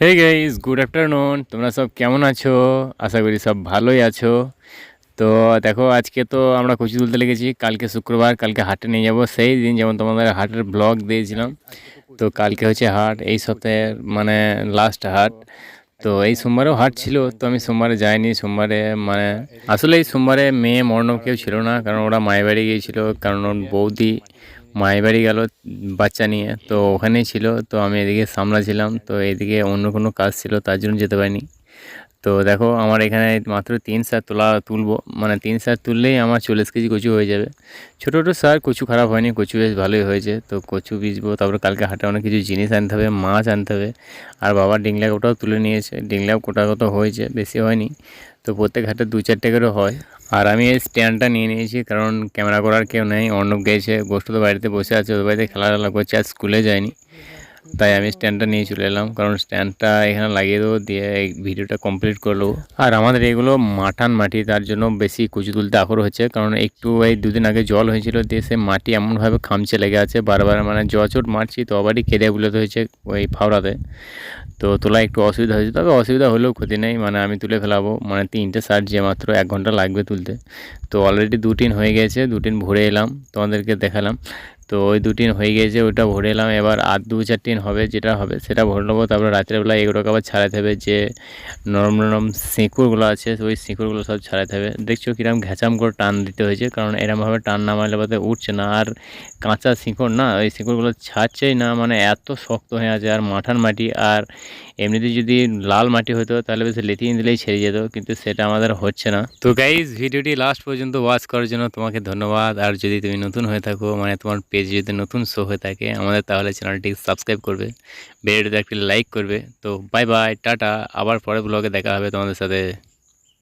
Hey guys good afternoon তোমরা সব কেমন আছো? আশা করি সব ভালোই আছো। তো দেখো, আজকে তো আমরা কচু তুলতে লেগেছি। কালকে শুক্রবার, কালকে হাটে নিয়ে যাব। সেই দিন যেমন তোমাদের হাটের ব্লগ দিয়েছিলাম। তো কালকে হচ্ছে হাট, এই সপ্তাহের মানে লাস্ট হাট। তো এই সোমবারেও হাট ছিল, তো আমি সোমবারে যাইনি। সোমবারে মানে আসলে এই সোমবারে মেয়ে মর্ণব কেউ ছিল না, কারণ ওরা মায়ের বাড়ি গিয়েছিল, কারণ ওর বৌদি মায়ের বাড়ি গেল বাচ্চা নিয়ে। তো ওখানেই ছিল। তো আমি এদিকে সামলাছিলাম তো এদিকে অন্য কোনো কাজ ছিল, তার জন্য যেতে পারিনি। তো দেখো, আমার এখানে মাত্র তিন সার তোলা তুলবো। মানে তিন সার তুললেই আমার চল্লিশ কেজি কচু হয়ে যাবে। ছোটো ছোটো সার, কচু খারাপ হয়নি। কচু বেশ ভালোই হয়েছে। তো কচু বীজবো তারপরে কালকে হাটে অনেক কিছু জিনিস আনতে হবে, মাছ আনতে হবে। আর বাবা ডিংলা কোটাও তুলে নিয়েছে। ডিংলাও কোটা কত হয়েছে, বেশি হয়নি। তো প্রত্যেক হাটে দু চারটে করে হয়। আর আমি এই স্ট্যান্ডটা নিয়ে নিয়েছি, কারণ ক্যামেরা করার কেউ নেই। অর্ণব গেছে গোষ্ঠ তো বাড়িতে বসে আছে, ওদের বাড়িতে খেলাধুলা করছে, আর স্কুলে যায়নি। তাই আমি স্ট্যান্ডটা নিয়ে চলে এলাম, কারণ স্ট্যান্ডটা এখানে লাগিয়ে দেবো, দিয়ে এই ভিডিওটা কমপ্লিট করল আর আমাদের এগুলো মাঠান মাটি, তার জন্য বেশি কুচু তুলতে আখর হচ্ছে, কারণ একটু এই দুদিন আগে জল হয়েছিল, দিয়ে সে মাটি এমনভাবে খামচে লেগে আছে, বারবার মানে জচট মারছি, তো আবারই কেড়ে বুলোতে হয়েছে ওই ফাওড়াতে। তো তোলা একটু অসুবিধা হয়েছে। তবে অসুবিধা হলেও ক্ষতি নেই। মানে আমি তুলে ফেলাবো। মানে তিনটে শার্ট যে মাত্র এক ঘণ্টা লাগবে তুলতে। তো অলরেডি দুটিন হয়ে গেছে। দুটিন ভরে এলাম। তোমাদেরকে দেখালাম। তো ওই দু টিন হয়ে গেছে ওইটা ভরে এলাম, এবার আর দু চার টিন হবে যেটা হবে সেটা ভরে নেব। তারপরে রাত্রেবেলা এগুলোকে আবার ছাড়াতে হবে, যে নরম নরম শিঁকুরগুলো আছে, ওই শিঁকুরগুলো সব ছাড়াতে হবে। দেখছ কিরম ঘ্যাচাম করে টান দিতে হয়েছে, কারণ এরমভাবে টান না মারলে বাদে উঠছে না। আর কাঁচা শিঁকড় না, ওই শিঁকড়গুলো ছাড়ছেই না মানে এত শক্ত হয়ে আছে, আর মাঠান মাটি, আর এমনিতে যদি লাল মাটি হতো তাহলে বেশ লেতিয়ে দিলেই ছেড়ে যেত, কিন্তু সেটা আমাদের হচ্ছে না। তো গাইজ ভিডিওটি লাস্ট পর্যন্ত ওয়াচ করার জন্য তোমাকে ধন্যবাদ। আর যদি তুমি নতুন হয়ে থাকো মানে তোমার পেজ যদি নতুন শো হয়ে থাকে, আমাদের তাহলে চ্যানেলটি সাবস্ক্রাইব করবে ভিডিওতে একটি লাইক করবে। তো বাই বাই টাটা, আবার পরে ব্লগে দেখা হবে তোমাদের সাথে।